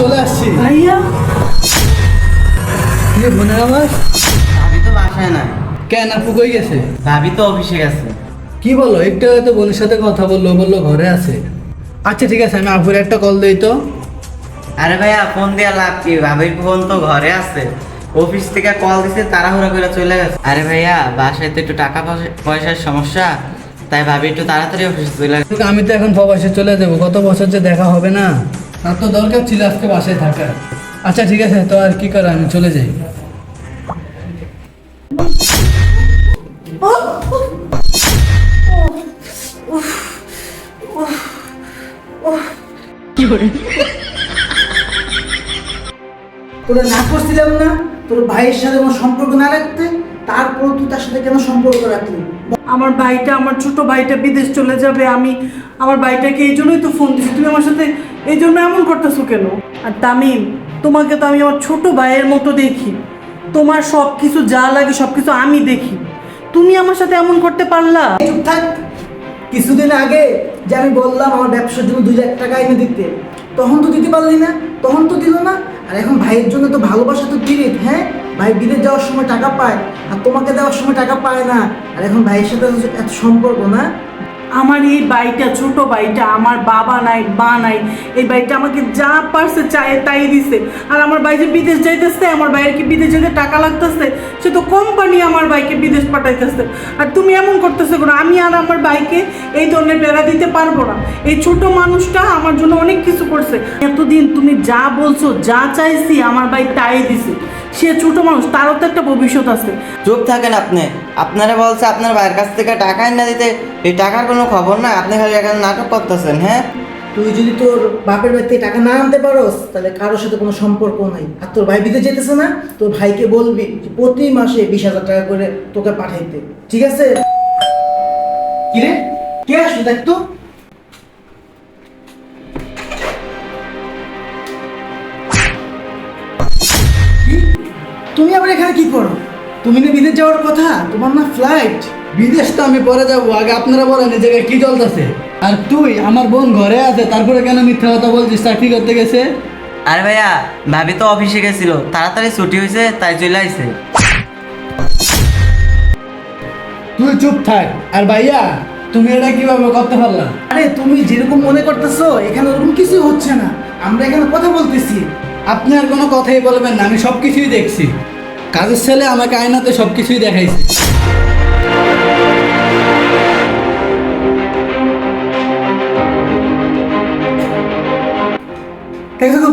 চলে আসছি। ভাইয়া? কি রে আমার? ভাবি তো বাসায় নাই। কেন আপু কই গেছে? ভাবি তো অফিসে গেছে। কি বলো একটু হয়তো বোনের সাথে কথা বলল বলল ঘরে আছে। আচ্ছা ঠিক আছে আমি আপুর একটা কল দিই তো। আরে ভাইয়া ফোন দিয়া লাভ কি? ভাবির ফোন তো ঘরে আছে। অফিস থেকে কল দিছে তাড়াহুড়া করে চলে গেছে। আরে ভাইয়া বাসায় তো একটু টাকা পয়সার সমস্যা তাই ভাবি একটু তাড়াতাড়ি অফিসে চলে আমি তো এখন প্রবাসে চলে যাব কত বছর যে দেখা হবে না। তার তো দরকার ছিল আজকে বাসায় থাকার। আচ্ছা ঠিক আছে তো আর কি করে আমি চলে যাই। তোরা না করছিলাম না তোর ভাইয়ের সাথে কোনো সম্পর্ক না রাখতে তারপর তুই তার সাথে কেন সম্পর্ক রাখলি? আমার ভাইটা আমার ছোট ভাইটা বিদেশ চলে যাবে আমি আমার ভাইটাকে এই জন্যই তো ফোন দিছি। তুমি আমার সাথে এই জন্য এমন করতেছো কেন? আর তামিম, তোমাকে তো আমি আমার ছোট ভাইয়ের মতো দেখি। তোমার সব কিছু যা লাগে সব কিছু আমি দেখি। তুমি আমার সাথে এমন করতে পারলা? চুপ থাক। কিছুদিন আগে যে আমি বললাম আমার ব্যবসার জন্য দুই লাখ টাকা এনে দিতে, তখন তো দিতে পারলি না, তখন তো দিল না। আর এখন ভাইয়ের জন্য তো ভালোবাসা তো দিলি হ্যাঁ? ভাই বিদেশ যাওয়ার সময় টাকা পায়, আর তোমাকে দেওয়ার সময় টাকা পায় না। আর এখন ভাইয়ের সাথে এত সম্পর্ক না? আমার এই বাড়িটা, ছোট বাড়িটা, আমার বাবা নাই, মা নাই, এই বাড়িটা আমাকে যা পারছে চাই তাই দিছে। আর আমার ভাই যে বিদেশ যাইতেছে, আমার ভাইয়ের কি বিদেশ যেতে টাকা লাগতেছে? সে তো কোম্পানি আমার ভাইকে বিদেশ পাঠাইতেছে। আর তুমি এমন করতেছো কেন? আমি আর আমার ভাইকে এই ধরনের বেড়া দিতে পারব না। এই ছোট মানুষটা আমার জন্য অনেক কিছু করছে। এতদিন তুমি যা বলছো, যা চাইছি, আমার ভাই তাই দিছে। সে ছোট মানুষ তারও তো একটা ভবিষ্যৎ আছে। চুপ থাকেন আপনি। আপনারা বলছে আপনার ভাইয়ের কাছ থেকে টাকা এনে দিতে এই টাকার কোনো খবর না আপনি খালি এখানে নাটক করতেছেন হ্যাঁ? তুই যদি তোর বাপের বাড়ি থেকে টাকা না আনতে পারোস তাহলে কারোর সাথে কোনো সম্পর্ক নাই। আর তোর ভাই বিদেশ যেতেছে না তোর ভাইকে বলবি যে প্রতি মাসে বিশ হাজার টাকা করে তোকে পাঠাইতে। ঠিক আছে? কিরে? কে আসলো দেখ তো? তুমি আবার এখানে কি করো? তুমি না বিদেশ যাওয়ার কথা? তোমার না ফ্লাইট বিদেশ তো আমি পরে যাব। আগে আপনারা বলেন এই জায়গায় কি চলতেছে। আর তুই আমার বোন ঘরে আছে তারপরে কেন মিথ্যা কথা বলছিস? চাকরি করতে গেছে? আরে ভাইয়া ভাবি তো অফিসে গেছিল। তাড়াতাড়ি ছুটি হয়েছে তাই চলে আইছে। তুই চুপ থাক। আর ভাইয়া তুমি এটা কীভাবে করতে পারলা? আরে তুমি যেরকম মনে করতেছো এখানে ওরকম কিছু হচ্ছে না। আমরা এখানে কথা বলতেছি। আপনি আর কোনো কথাই বলবেন না, আমি সব কিছুই দেখছি। কাজের ছেলে আমাকে আয়নাতে সব কিছুই দেখাইছে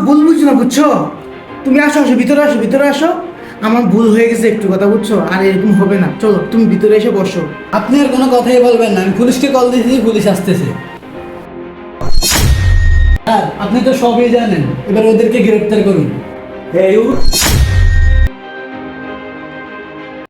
ভুল বুঝছ না, বুঝছ? তুমি আসো আসো, ভিতরে আসো ভিতরে আসো। আমার ভুল হয়ে গেছে একটু কথা, বুঝছ? আর এরকম হবে না। চলো, তুমি ভিতরে এসে বসো। আপনি আর কোনো কথাই বলবেন না, আমি পুলিশকে কল দিয়েছি, পুলিশ আসতেছে। আপনি তো সবই জানেন এবার ওদেরকে গ্রেপ্তার করুন।